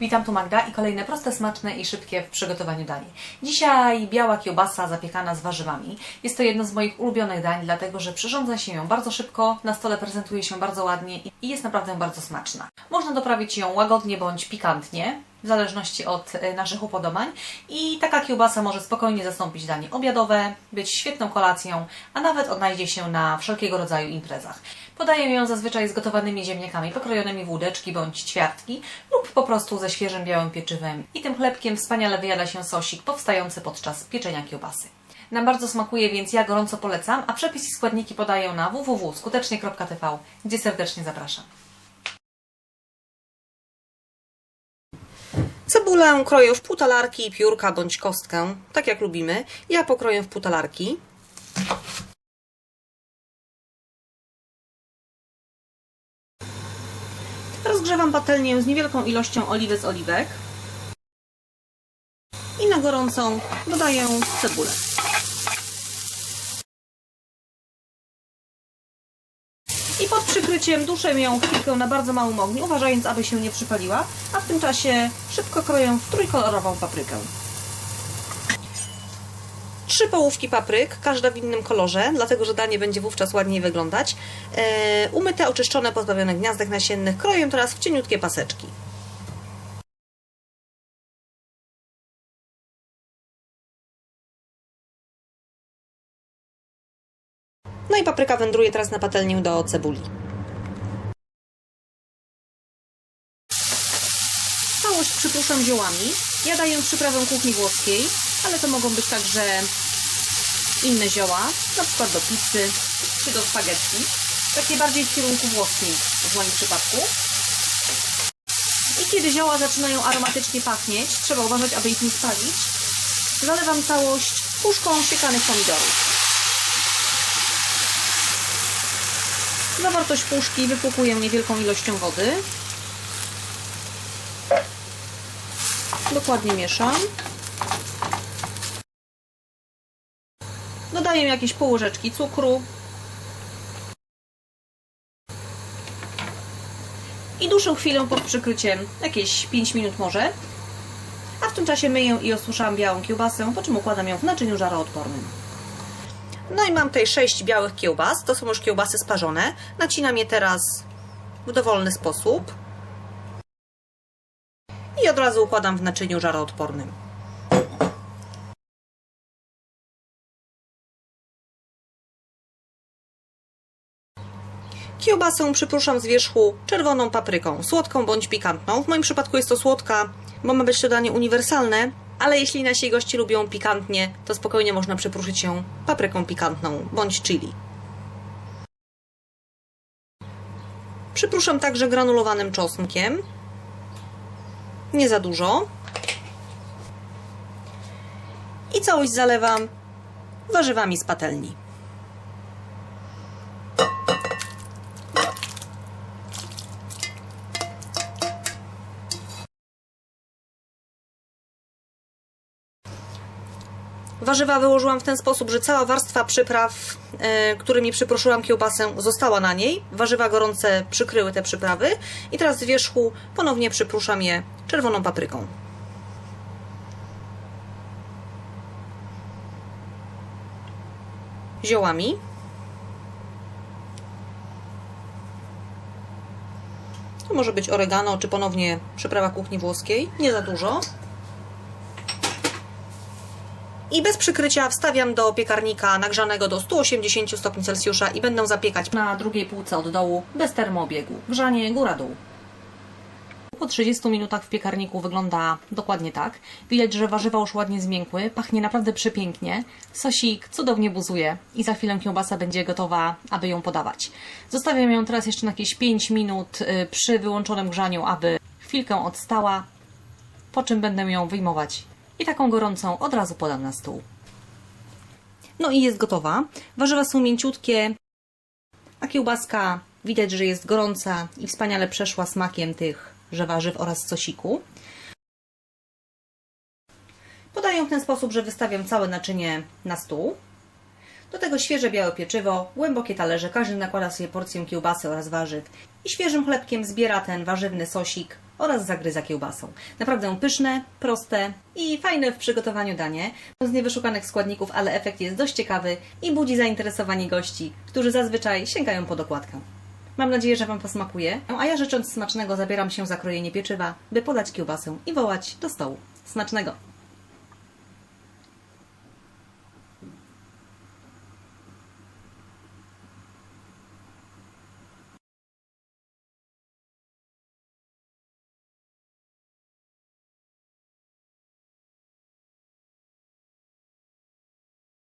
Witam tu Magda i kolejne proste, smaczne i szybkie w przygotowaniu danie. Dzisiaj biała kiełbasa zapiekana z warzywami. Jest to jedno z moich ulubionych dań, dlatego że przyrządza się ją bardzo szybko, na stole prezentuje się bardzo ładnie i jest naprawdę bardzo smaczna. Można doprawić ją łagodnie bądź pikantnie, w zależności od e, naszych upodobań i taka kiełbasa może spokojnie zastąpić danie obiadowe, być świetną kolacją, a nawet odnajdzie się na wszelkiego rodzaju imprezach. Podaję ją zazwyczaj z gotowanymi ziemniakami pokrojonymi w łódeczki bądź ćwiartki lub po prostu ze świeżym białym pieczywem i tym chlebkiem wspaniale wyjada się sosik powstający podczas pieczenia kiełbasy. Nam bardzo smakuje, więc ja gorąco polecam, a przepis i składniki podaję na www.skutecznie.tv, gdzie serdecznie zapraszam. Cebulę kroję w półtalarki, piórka bądź kostkę, tak jak lubimy. Ja pokroję w półtalarki. Rozgrzewam patelnię z niewielką ilością oliwy z oliwek. I na gorącą dodaję cebulę. I pod przykryciem duszę ją chwilkę na bardzo małym ogniu, uważając, aby się nie przypaliła, a w tym czasie szybko kroję w trójkolorową paprykę. Trzy połówki papryk, każda w innym kolorze, dlatego że danie będzie wówczas ładniej wyglądać. E, umyte, oczyszczone, pozbawione gniazdek nasiennych, kroję teraz w cieniutkie paseczki. No i papryka wędruje teraz na patelnię do cebuli. Całość przypuszczam ziołami. Ja daję przyprawę kuchni włoskiej, ale to mogą być także inne zioła, na przykład do pizzy czy do spaghetti. Takie bardziej w kierunku włoskim w moim przypadku. I kiedy zioła zaczynają aromatycznie pachnieć, trzeba uważać, aby ich nie spalić. Zalewam całość puszką siekanych pomidorów. Zawartość puszki wypłukuję niewielką ilością wody. Dokładnie mieszam. Dodaję jakieś pół łyżeczki cukru. I duszę chwilę pod przykryciem, jakieś 5 minut może. A w tym czasie myję i osuszam białą kiełbasę, po czym układam ją w naczyniu żaroodpornym. No i mam tutaj 6 białych kiełbas. To są już kiełbasy sparzone. Nacinam je teraz w dowolny sposób. Od razu układam w naczyniu żaroodpornym. Kiełbasę przypruszam z wierzchu czerwoną papryką, słodką bądź pikantną. W moim przypadku jest to słodka, bo ma być to danie uniwersalne, ale jeśli nasi goście lubią pikantnie, to spokojnie można przypruszyć się papryką pikantną bądź chili. Przypruszam także granulowanym czosnkiem. Nie za dużo. I całość zalewam warzywami z patelni. Warzywa wyłożyłam w ten sposób, że cała warstwa przypraw, e, którymi przyproszyłam kiełbasę, została na niej. Warzywa gorące przykryły te przyprawy. I teraz z wierzchu ponownie przypruszam je czerwoną papryką. Ziołami. To może być oregano, czy ponownie przyprawa kuchni włoskiej. Nie za dużo. I bez przykrycia wstawiam do piekarnika nagrzanego do 180 stopni Celsjusza i będę zapiekać. Na drugiej półce od dołu, bez termoobiegu. Grzanie góra-dół. Po 30 minutach w piekarniku wygląda dokładnie tak. Widać, że warzywa już ładnie zmiękły, pachnie naprawdę przepięknie. Sosik cudownie buzuje i za chwilę kiełbasa będzie gotowa, aby ją podawać. Zostawiam ją teraz jeszcze na jakieś 5 minut y, przy wyłączonym grzaniu, aby chwilkę odstała, po czym będę ją wyjmować i taką gorącą od razu podam na stół. No i jest gotowa. Warzywa są mięciutkie, a kiełbaska widać, że jest gorąca i wspaniale przeszła smakiem tychże warzyw oraz sosiku. Podaję w ten sposób, że wystawiam całe naczynie na stół. Do tego świeże białe pieczywo, głębokie talerze, każdy nakłada sobie porcję kiełbasy oraz warzyw i świeżym chlebkiem zbiera ten warzywny sosik oraz zagryza kiełbasą. Naprawdę pyszne, proste i fajne w przygotowaniu danie. Z niewyszukanych składników, ale efekt jest dość ciekawy i budzi zainteresowanie gości, którzy zazwyczaj sięgają po dokładkę. Mam nadzieję, że Wam posmakuje, a ja życząc smacznego zabieram się za krojenie pieczywa, by podać kiełbasę i wołać do stołu. Smacznego!